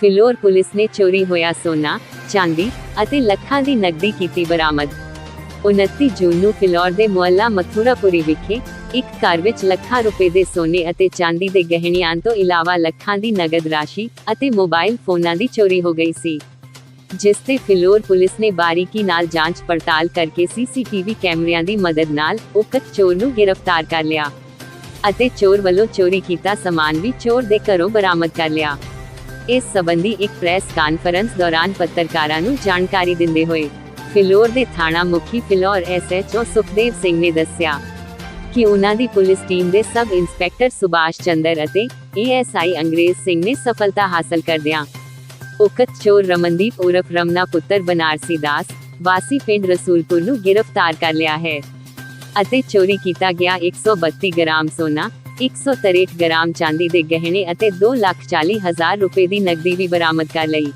Phillaur police ਨੇ ਚੋਰੀ ਹੋਇਆ ਸੋਨਾ, ਚਾਂਦੀ ਅਤੇ ਲੱਖਾਂ ਦੀ ਨਕਦੀ ਕੀਤੀ ਬਰਾਮਦ। 29 ਜੂਨ ਨੂੰ ਫਿਲੌਰ ਦੇ ਮੁਹੱਲਾ ਮਥੁਰਾਪੁਰੀ ਵਿਖੇ ਇੱਕ ਘਰ ਵਿੱਚ ਲੱਖਾਂ ਰੁਪਏ ਦੇ ਸੋਨੇ ਅਤੇ ਚਾਂਦੀ ਦੇ ਗਹਿਣਿਆਂ ਤੋਂ ਇਲਾਵਾ ਲੱਖਾਂ ਦੀ ਨਗਦ ਰਾਸ਼ੀ ਅਤੇ ਮੋਬਾਈਲ ਫੋਨਾਂ ਦੀ ਚੋਰੀ ਹੋ ਗਈ ਸੀ। ਜਿਸ ਤੇ ਫਿਲੌਰ ਪੁਲਿਸ ਨੇ ਬਾਰੀਕੀ ਨਾਲ ਜਾਂਚ ਪੜਤਾਲ ਕਰਕੇ ਸੀਸੀਟੀਵੀ ਕੈਮਰਿਆਂ ਦੀ ਮਦਦ ਨਾਲ ਉਕਤ ਚੋਰ ਨੂੰ ਗ੍ਰਿਫਤਾਰ ਕਰ ਲਿਆ। ਅਤੇ ਚੋਰ ਵੱਲੋਂ ਚੋਰੀ ਕੀਤਾ ਸਮਾਨ ਵੀ ਚੋਰ ਦੇ ਘਰੋਂ ਬਰਾਮਦ ਕਰ ਲਿਆ। ਇਸ ਸੰਬੰਧੀ ਇੱਕ ਪ੍ਰੈਸ ਕਾਨਫਰੰਸ ਦੌਰਾਨ ਪੱਤਰਕਾਰਾਂ ਨੂੰ ਜਾਣਕਾਰੀ ਦਿੰਦੇ ਹੋਏ ਫਿਲੌਰ ਦੇ ਥਾਣਾ ਮੁਖੀ ਫਿਲੌਰ ਐਸਐਚਓ ਸੁਖਦੇਵ ਸਿੰਘ ਨੇ ਦੱਸਿਆ ਕਿ ਉਹਨਾਂ ਦੀ ਪੁਲਿਸ ਟੀਮ ਦੇ ਸਬ ਇੰਸਪੈਕਟਰ ਸੁਭਾਸ਼ ਚੰਦਰ ਅਤੇ ਏਐਸਆਈ ਅੰਗਰੇਜ਼ ਸਿੰਘ ਨੇ ਸਫਲਤਾ ਹਾਸਲ ਕਰਦਿਆਂ ਉਕਤ ਚੋਰ ਰਮਨਦੀਪ ਉਰਫ ਰਮਨਾ ਪੁੱਤਰ ਬਨਾਰਸੀ ਦਾਸ ਵਾਸੀ ਪਿੰਡ ਰਸੂਲਪੁਰ ਨੂੰ ਗ੍ਰਿਫਤਾਰ ਕਰ ਲਿਆ ਹੈ। ਅਤੇ ਚੋਰੀ ਕੀਤਾ ਗਿਆ 132 ਗ੍ਰਾਮ ਸੋਨਾ 163 ਗ੍ਰਾਮ ਚਾਂਦੀ ਦੇ ਗਹਿਣੇ ਅਤੇ 240000 ਰੁਪਏ ਦੀ ਨਕਦੀ ਵੀ ਬਰਾਮਦ ਕਰ ਲਈ।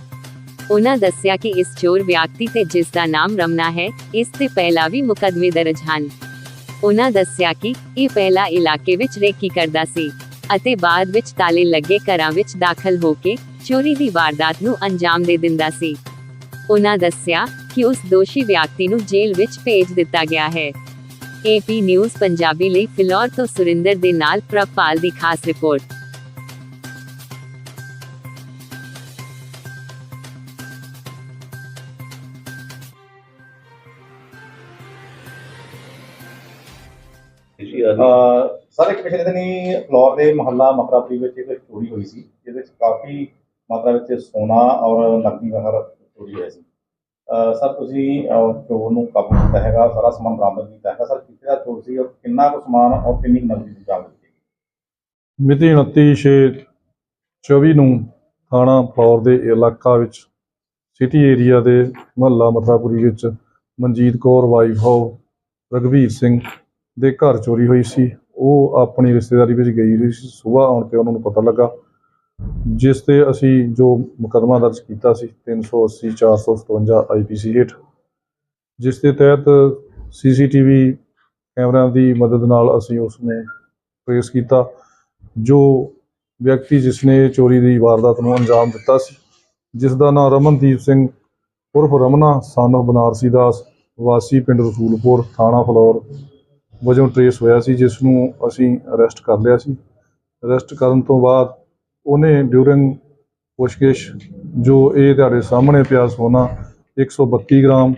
ਉਹਨਾਂ ਦੱਸਿਆ ਕਿ ਇਸ ਚੋਰ ਵਿਅਕਤੀ ਤੇ ਜਿਸ ਦਾ ਨਾਮ ਰਮਨਾ ਹੈ, ਇਸ ਤੇ ਪਹਿਲਾਂ ਵੀ ਮੁਕੱਦਮੇ ਦਰਜ ਹਨ। ਉਹਨਾਂ ਦੱਸਿਆ ਕਿ ਇਹ ਪਹਿਲਾ ਇਲਾਕੇ ਵਿੱਚ ਰੇਕੀ ਕਰਦਾ ਸੀ ਅਤੇ ਬਾਅਦ ਵਿੱਚ ਤਾਲੇ ਲੱਗੇ ਘਰਾਂ ਵਿੱਚ ਦਾਖਲ ਹੋ ਕੇ ਚੋਰੀ ਦੀ ਵਾਰਦਾਤ ਨੂੰ ਅੰਜਾਮ ਦੇ ਦਿੰਦਾ ਸੀ। ਉਹਨਾਂ ਦੱਸਿਆ ਕਿ ਉਸ ਦੋਸ਼ੀ ਵਿਅਕਤੀ ਨੂੰ ਜੇਲ੍ਹ ਵਿੱਚ ਭੇਜ ਦਿੱਤਾ ਗਿਆ ਹੈ। ਏਪੀ ਨਿਊਜ਼ ਪੰਜਾਬੀ ਲਈ ਫਿਲੌਰ ਤੋਂ ਸੁਰਿੰਦਰ ਦੇ ਨਾਲ ਪ੍ਰਭਪਾਲ ਦੀ ਖਾਸ ਰਿਪੋਰਟ। ਸਰ, ਇੱਕ ਪਿਛਲੇ ਦਿਨੀ ਫਲੋਰ ਦੇ ਮੁਹੱਲਾ ਮਕਰਾਪੁਰੀ ਵਿੱਚ ਇੱਕ ਚੋਰੀ ਹੋਈ ਸੀ, ਜਿਹਦੇ ਵਿੱਚ ਕਾਫੀ ਮਾਤਰਾ ਵਿੱਚ ਸੋਨਾ ਔਰ ਨਕਦੀ ਵਗੈਰਾ ਚੋਰੀ ਹੋਈ ਸੀ। ਸਰ, ਤੁਸੀਂ ਚੋਰ ਨੂੰ ਕਾਬੂ ਕੀਤਾ ਹੈਗਾ, ਸਾਰਾ ਸਮਾਨ ਬਰਾਮਦ ਕੀਤਾ ਹੈਗਾ। ਸਰ, ਕਿੱਥੇ ਦਾ ਚੋਰ ਸੀ, ਔਰ ਕਿੰਨਾ ਕੁ ਸਮਾਨ, ਔਰ ਕਿੰਨੀ ਨਕਦੀ ਦੀ ਬਰਾਮਦ ਕੀਤੀ? ਮਿਤੀ 29/6/24 ਨੂੰ ਥਾਣਾ ਫਲੌਰ ਦੇ ਇਲਾਕਾ ਵਿੱਚ, ਸਿਟੀ ਏਰੀਆ ਦੇ ਮੁਹੱਲਾ ਮਥਰਾਪੁਰੀ ਵਿੱਚ ਮਨਜੀਤ ਕੌਰ, ਵਾਈਫ ਆਫ ਰਗਵੀਰ ਸਿੰਘ ਦੇ ਘਰ ਚੋਰੀ ਹੋਈ ਸੀ। ਉਹ ਆਪਣੀ ਰਿਸ਼ਤੇਦਾਰੀ ਵਿੱਚ ਗਈ ਹੋਈ ਸੀ। ਸਵੇਰ ਆਉਣ ਤੇ ਉਹਨਾਂ ਨੂੰ ਪਤਾ ਲੱਗਾ ਜਿਸ ਤੇ ਅਸੀਂ ਜੋ ਮੁਕੱਦਮਾ ਦਰਜ ਕੀਤਾ ਸੀ 380 457 ਆਈਪੀਸੀ ਹੇਠ, ਜਿਸ ਦੇ ਤਹਿਤ ਸੀਸੀਟੀਵੀ ਕੈਮਰਿਆਂ ਦੀ ਮਦਦ ਨਾਲ ਅਸੀਂ ਉਸ ਨੂੰ ਟ੍ਰੇਸ ਕੀਤਾ, ਜੋ ਵਿਅਕਤੀ ਜਿਸ ਨੇ ਚੋਰੀ ਦੀ ਵਾਰਦਾਤ ਨੂੰ ਅੰਜਾਮ ਦਿੱਤਾ ਸੀ ਜਿਸ ਦਾ ਨਾਮ ਰਮਨਦੀਪ ਸਿੰਘ ਉਰਫ ਰਮਨਾ son of ਬਨਾਰਸੀ ਦਾਸ, ਵਾਸੀ ਪਿੰਡ ਰਸੂਲਪੁਰ, ਥਾਣਾ ਫਲੌਰ ਵਜੋਂ ਟਰੇਸ ਹੋਇਆ ਸੀ ਜਿਸ ਨੂੰ ਅਸੀਂ ਅਰੈਸਟ ਕਰ ਲਿਆ ਸੀ। ਅਰੈਸਟ ਕਰਨ ਤੋਂ ਬਾਅਦ ਉਹਨੇ ਡਿਊਰਿੰਗ ਪੁੱਛਗਿੱਛ ਜੋ ਇਹ ਤੁਹਾਡੇ ਸਾਹਮਣੇ ਪਿਆ ਸੋਨਾ 132 ਗ੍ਰਾਮ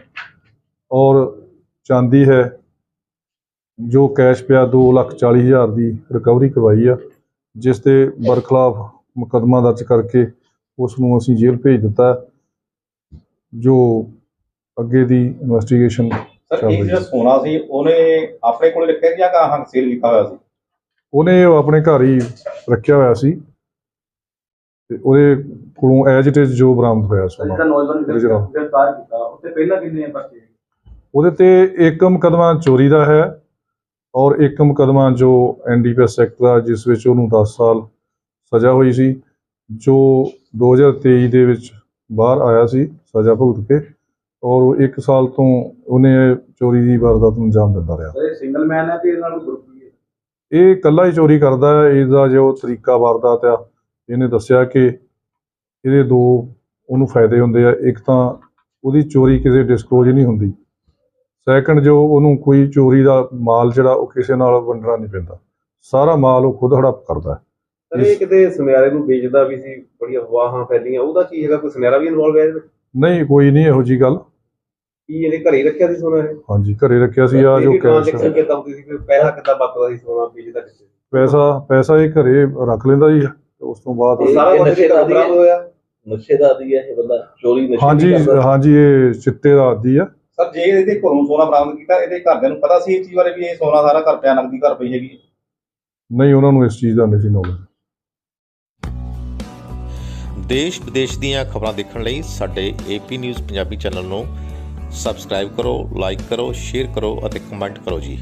ਔਰ ਚਾਂਦੀ ਹੈ ਜੋ ਕੈਸ਼ ਪਿਆ ਦੋ ਲੱਖ ਚਾਲੀ ਹਜ਼ਾਰ ਦੀ ਰਿਕਵਰੀ ਕਰਵਾਈ ਆ ਜਿਸ ਤੇ ਬਰਖਲਾਫ ਮੁਕੱਦਮਾ ਦਰਜ ਕਰਕੇ ਉਸ ਨੂੰ ਅਸੀਂ ਜੇਲ੍ਹ ਭੇਜ ਦਿੱਤਾ ਜੋ ਅੱਗੇ ਦੀ ਇਨਵੈਸਟੀਗੇਸ਼ਨ ਸਰ ਚੱਲ ਇਹ ਰਹੀ ਜਿਹੜਾ ਹੈ। ਸੋਨਾ ਸੀ ਉਹਨੇ ਆਪਣੇ ਕੋਲ ਰੱਖਿਆ ਜਾਂ ਕਹਾਂ ਸੇਲ ਕੀਤਾ ਹੋਇਆ ਸੀ ਉਹਨੇ ਉਹ ਆਪਣੇ ਘਰ ਹੀ ਰੱਖਿਆ ਹੋਇਆ ਸੀ ਤੇ ਉਹਦੇ ਕੋਲੋਂ ਐਜ ਇਟ ਇਜ਼ ਜੋ ਬਰਾਮਦ ਹੋਇਆ ਸੋਨਾ ਜਿਹੜਾ ਨੌਜਵਾਨ। ਗ੍ਰਿਫਤਾਰ ਕੀਤਾ ਉੱਤੇ ਪਹਿਲਾਂ ਕਿੰਨੇ ਪਰਚੇ ਉਹਦੇ ਤੇ ਇੱਕ ਮੁਕੱਦਮਾ ਚੋਰੀ ਦਾ ਹੈ ਔਰ ਇੱਕ ਮੁਕੱਦਮਾ ਜੋ ਐਨਡੀਪੀਐਸ ਐਕਟ ਦਾ ਜਿਸ ਵਿੱਚ ਉਹਨੂੰ 10 ਸਾਲ ਸਜ਼ਾ ਹੋਈ ਸੀ ਜੋ 2023 ਦੇ ਵਿੱਚ ਬਾਹਰ ਆਇਆ ਸੀ ਸਜ਼ਾ ਭੁਗਤ ਕੇ ਔਰ ਉਹ ਇੱਕ ਸਾਲ ਤੋਂ ਉਹਨੇ ਚੋਰੀ ਦੀ ਵਾਰਦਾਤ ਨੂੰ ਅੰਜਾਮ ਦਿੰਦਾ ਰਿਹਾ। ਇਹ ਸਿੰਗਲ ਮੈਨ ਹੈ ਤੇ ਇਹਨਾਂ ਨੂੰ ਗਰੁੱਪ ਵੀ ਹੈ? ਇਹ ਇਕੱਲਾ ਹੀ ਚੋਰੀ ਕਰਦਾ ਹੈ ਇਹਦਾ ਜੋ ਤਰੀਕਾ ਵਾਰਦਾਤ ਆ ਇਹਨੇ ਦੱਸਿਆ ਕਿ ਇਹਦੇ ਦੋ ਉਹਨੂੰ ਫਾਇਦੇ ਹੁੰਦੇ ਆ ਇੱਕ ਤਾਂ ਉਹਦੀ ਚੋਰੀ ਕਿਸੇ ਡਿਸਕਲੋਜ਼ ਨਹੀਂ ਹੁੰਦੀ। ਸੈਕੰਡ ਜੋ ਉਹਨੂੰ ਕੋਈ ਚੋਰੀ ਦਾ ਮਾਲ ਜਿਹੜਾ ਉਹ ਕਿਸੇ ਨਾਲ ਵੰਡਣਾ ਨਹੀਂ ਪੈਂਦਾ। ਸਾਰਾ ਮਾਲ ਉਹ ਖੁਦ ਹੜਪ ਕਰਦਾ ਇਹ ਕਿਤੇ ਸੁਨਿਆਰੇ ਨੂੰ ਵੇਚਦਾ ਵੀ ਸੀ ਬੜੀਆਂ ਅਫਵਾਹਾਂ ਫੈਲੀਆਂ ਉਹਦਾ ਕੀ ਹੈਗਾ? ਕੋਈ ਸੁਨਿਆਰਾ ਵੀ ਇਨਵੋਲਵ ਹੈ? ਨਹੀਂ ਕੋਈ ਨਹੀਂ ਇਹੋ ਜੀ ਗੱਲ। ਕੀ ਇਹਦੇ ਘਰੇ ਰੱਖਿਆ ਸੀ ਸੋਨਾ ਇਹ? ਹਾਂਜੀ ਘਰੇ ਰੱਖਿਆ ਸੀ ਆ ਜੋ ਕੈਸ਼ ਟ੍ਰਾਂਜੈਕਸ਼ਨ ਕਿੱਦਾਂ ਹੁੰਦੀ ਸੀ ਫਿਰ ਪੈਸਾ ਕਿੱਦਾਂ ਵਰਤਦਾ ਸੀ ਸੋਨਾ ਵੇਚਦਾ ਕਿੱਥੇ? ਪੈਸਾ ਪੈਸਾ ਇਹ ਘਰੇ ਰੱਖ ਲੈਂਦਾ ਜੀ ਉਸ ਤੋਂ ਬਾਅਦ ਸਾਰਾ ਇਹ ਕੁਝ ਨਸ਼ੇ ਦਾ ਬਰਾਮਦ ਹੋਇਆ। ਨਸ਼ੇ ਦਾ ਆਦੀ ਹੈ ਇਹ ਬੰਦਾ ਚੋਰੀ ਨਸ਼ੇ ਹਾਂਜੀ ਹਾਂਜੀ ਇਹ ਚਿੱਟੇ ਦਾ ਆਦੀ ਆ। ਸਰ ਜੇ ਇਹਦੇ ਘਰੋਂ ਸੋਨਾ ਬਰਾਮਦ ਕੀਤਾ ਇਹਦੇ ਘਰਦਿਆਂ ਨੂੰ ਪਤਾ ਸੀ ਇਸ ਚੀਜ਼ ਬਾਰੇ ਵੀ ਇਹ ਸੋਨਾ ਸਾਰਾ ਘਰ ਪਿਆ ਨਕਦੀ ਘਰ ਪਈ ਹੈਗੀ ਨਹੀਂ ਉਹਨਾਂ ਨੂੰ ਇਸ ਚੀਜ਼ ਦਾ ਨਹੀਂ ਸੀ knowledge ਦੇਸ਼ ਵਿਦੇਸ਼ ਦੀਆਂ ਖਬਰਾਂ ਦੇਖਣ ਲਈ ਸਾਡੇ ਏਪੀ ਨਿਊਜ਼ ਪੰਜਾਬੀ ਚੈਨਲ ਨੂੰ ਸਬਸਕ੍ਰਾਈਬ ਕਰੋ ਲਾਈਕ ਕਰੋ ਸ਼ੇਅਰ ਕਰੋ ਅਤੇ ਕਮੈਂਟ ਕਰੋ ਜੀ।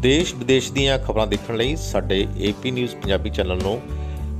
ਦੇਸ਼ ਵਿਦੇਸ਼ ਦੀਆਂ ਖਬਰਾਂ ਦੇਖਣ ਲਈ ਸਾਡੇ ਏਪੀ ਨਿਊਜ਼ ਪੰਜਾਬੀ ਚੈਨਲ ਨੂੰ